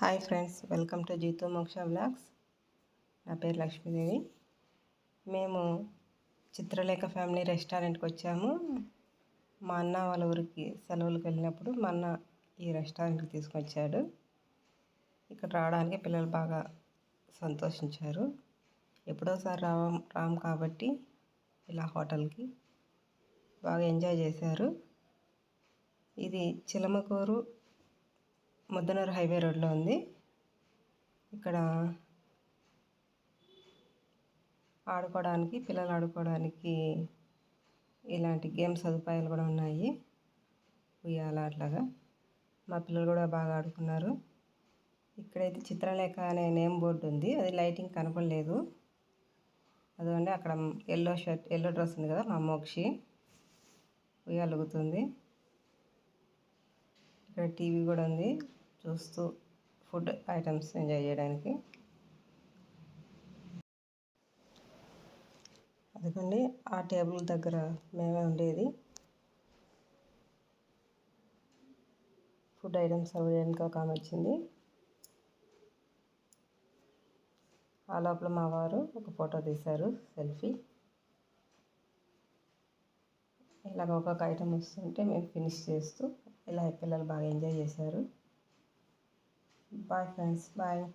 Hi friends welcome to Jeetu Moksha blogs నా పేరు లక్ష్మీదేవి. మేము చిత్రలేఖ ఫ్యామిలీ రెస్టారెంట్కి వచ్చాము. మా అన్న వాళ్ళ ఊరికి సెలవులకు వెళ్ళినప్పుడు మా అన్న ఈ రెస్టారెంట్కి తీసుకొచ్చాడు. ఇక్కడ రావడానికి పిల్లలు బాగా సంతోషించారు. ఎప్పుడోసారి రావం రాము కాబట్టి ఇలా హోటల్కి బాగా ఎంజాయ్ చేశారు. ఇది చిలమకూరు ముద్దనూరు హైవే రోడ్లో ఉంది. ఇక్కడ ఆడుకోవడానికి పిల్లలు ఆడుకోవడానికి ఇలాంటి గేమ్ సదుపాయాలు కూడా ఉన్నాయి. ఉయ్యాల అట్లాగా మా పిల్లలు కూడా బాగా ఆడుకున్నారు. ఇక్కడైతే చిత్రలేఖ అనే నేమ్ బోర్డు ఉంది. అది లైటింగ్ కనపడలేదు. అదిగోండి అక్కడ ఎల్లో షర్ట్ ఎల్లో డ్రెస్ ఉంది కదా మా మోక్షి. ఉయ్యాలుగుతుంది ఇక్కడ టీవీ కూడా ఉంది. చూస్తూ ఫుడ్ ఐటమ్స్ ఎంజాయ్ చేయడానికి. అదిగోండి ఆ టేబుల్ దగ్గర మేమే ఉండేది. ఫుడ్ ఐటమ్స్ సర్వ్ చేయడానికి ఒక ఆమె వచ్చింది. ఆ లోపల మా వారు ఒక ఫోటో తీశారు సెల్ఫీ. ఇలాగ ఒక్కొక్క ఐటమ్ వస్తుంటే మేము ఫినిష్ చేస్తూ ఇలా పిల్లలు బాగా ఎంజాయ్ చేశారు. Bye friends. Bye.